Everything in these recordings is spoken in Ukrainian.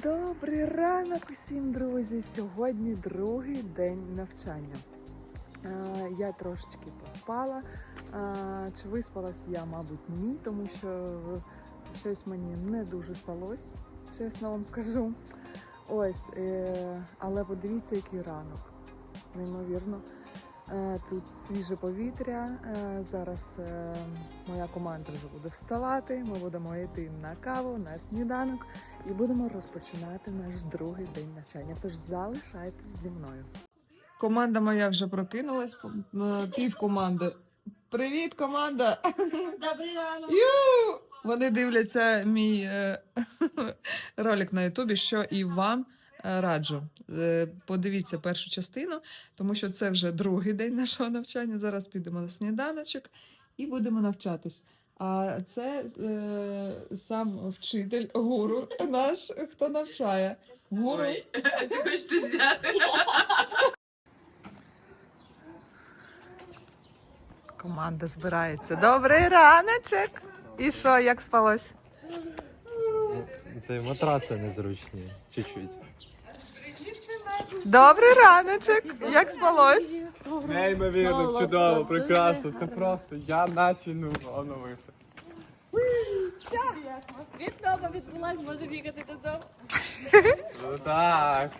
Добрий ранок усім, друзі! Сьогодні другий день навчання. Я трошечки поспала. Чи виспалась я, мабуть, ні, тому що щось мені не дуже спалось, чесно вам скажу. Ось, е, але подивіться, який ранок. Неймовірно. Е, Тут свіже повітря. Е, Зараз е, моя команда вже буде вставати. Ми будемо йти на каву, на сніданок і будемо розпочинати наш другий день навчання. Тож залишайтесь зі мною. Команда моя вже прокинулась. Пів команди. Привіт, команда! Добрий ранок. Ю! Вони дивляться мій ролик на Ютубі, що і вам раджу. Е, подивіться першу частину, тому що це вже другий день нашого навчання. Зараз підемо на сніданочок і будемо навчатись. А це е, сам вчитель, гуру наш, хто навчає. Гуру. Ой, ти хочеш це? Команда збирається. Добрий раночок! І що, як спалось? Це матраси незручні, чуть-чуть. Добрий раночок! Як спалось? Неймовірно, чудово, прекрасно. Це просто я наче ну оновився. Відома відбулась, може бігати додому. Ну так.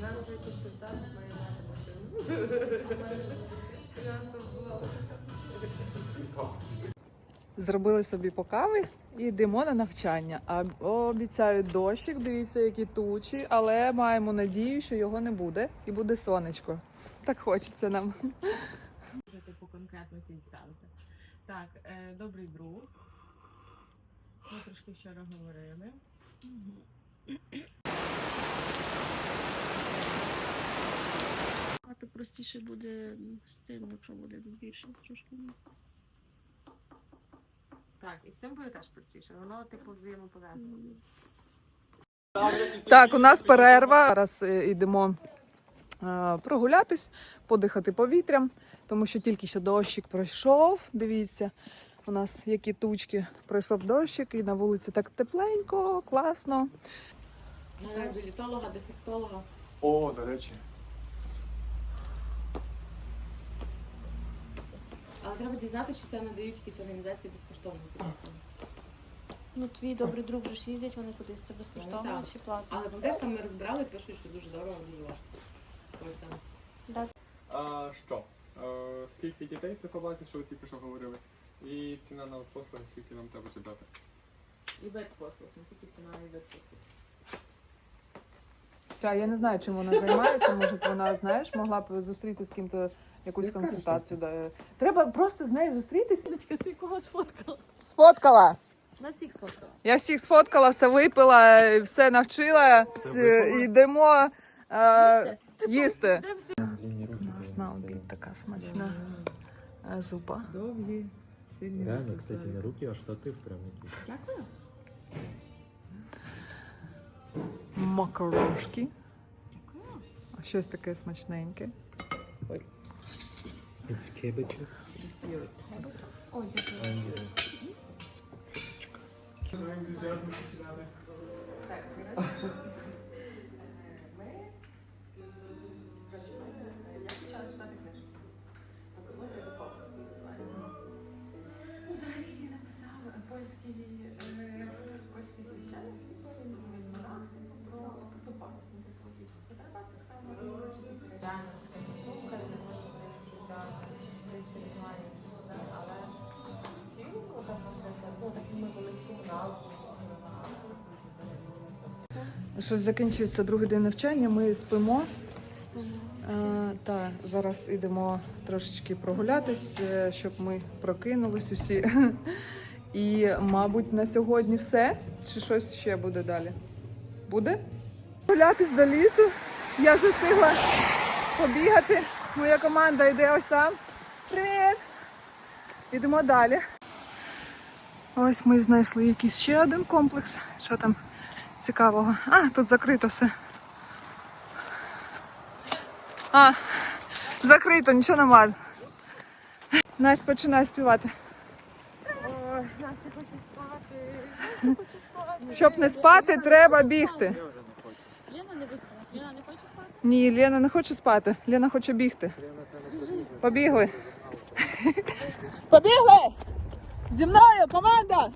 Фінансовий консультант має мати машину. Зробили собі по кави і йдемо на навчання. А обіцяють дощик, дивіться, які тучі, але маємо надію, що його не буде і буде сонечко. Так хочеться нам. Вже типу конкретно ціль ставити. Так, е, добрий друг. Ми трошки вчора говорили. А буде з цим, якщо буде більше трошки. Так, і з цим буде теж простіше. Воно типу взаємопов'язане. Так, у нас перерва. Зараз е, йдемо е, прогулятись, подихати повітрям, тому що тільки що дощик пройшов. Дивіться, у нас які тучки. Пройшов дощик, і на вулиці так тепленько, класно. Знаємо дієтолога, дефектолога. О, до речі. Але треба дізнатися, чи це надають якісь організації безкоштовно ці послуги. Ну, твій добрий друг вже ж їздять, вони кудись це Ну, безкоштовно так. чи платно. Але пам'ятаєш, там ми розбирали, пишуть, що дуже дорого, дуже важко. Ось там. А, що? А, скільки дітей це по базі, що ви тільки що говорили? І ціна на послуги, скільки нам треба зібрати? І вид послуг, не тільки ціна, і вид послуг. Та я не знаю, чим вона займається. Може, б вона, знаєш, могла б зустріти з ким-то якусь Яка консультацію. да. Треба просто з нею зустрітися. Дочка, ти кого сфоткала? Сфоткала. На всіх сфоткала. Я всіх сфоткала, все випила, все навчила. Все, йдемо е, їсти. У нас на обід така смачна е, зупа. Довгі, сильні. Реально, кстати, не руки, а штатив прям якийсь. Дякую. Макарошки. Щось таке смачненьке. It's cabbage. Так, дякую. Взагалі Щось закінчується другий день навчання. Ми спимо. Е, та зараз йдемо трошечки прогулятись, е, щоб ми прокинулись усі. І, мабуть, на сьогодні все. Чи щось ще буде далі? Буде? Гулятись до лісу. Я вже встигла побігати. Моя команда йде ось там. Привіт! Йдемо далі. Ось ми знайшли якийсь ще один комплекс. Що там? Цікавого? А, тут закрито все. А, закрито, нічого немає. Настя починає співати. Ой, Настя хоче спати. Хочу спати. Щоб не спати, треба бігти. Лена не виспалась. Лена не хоче спати? Ні, Лена не хоче спати. Лена хоче бігти. Побігли. Побігли! Зі мною, команда!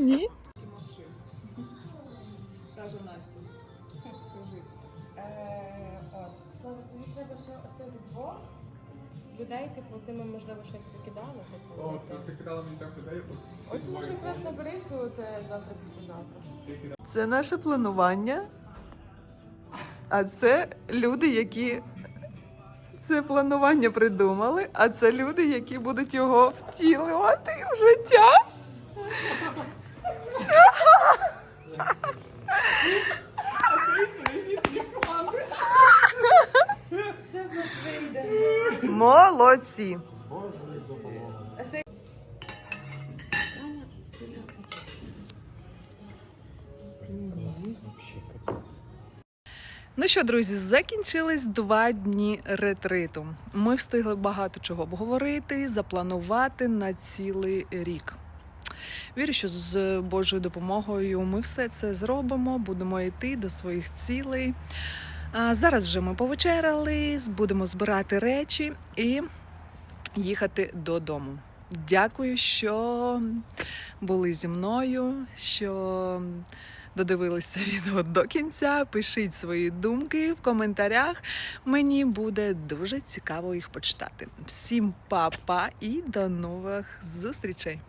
Ні. Каже Настя. Кажи. От. Мені треба, що оце двох людей, типу, ти ми, можливо, щось прикидали. Типу, О, ти кидала мені так людей. от може якраз набери, це завтра післязавтра. Ти кидала. Це наше планування. А це люди, які це планування придумали, а це люди, які будуть його втілювати в життя. Молодці! Ну що, друзі, закінчились два дні ретриту. Ми встигли багато чого обговорити, запланувати на цілий рік. Вірю, що з Божою допомогою ми все це зробимо, будемо йти до своїх цілей. Зараз вже ми повечеряли, будемо збирати речі і їхати додому. Дякую, що були зі мною, що додивилися відео до кінця. Пишіть свої думки в коментарях. Мені буде дуже цікаво їх почитати. Всім па-па і до нових зустрічей!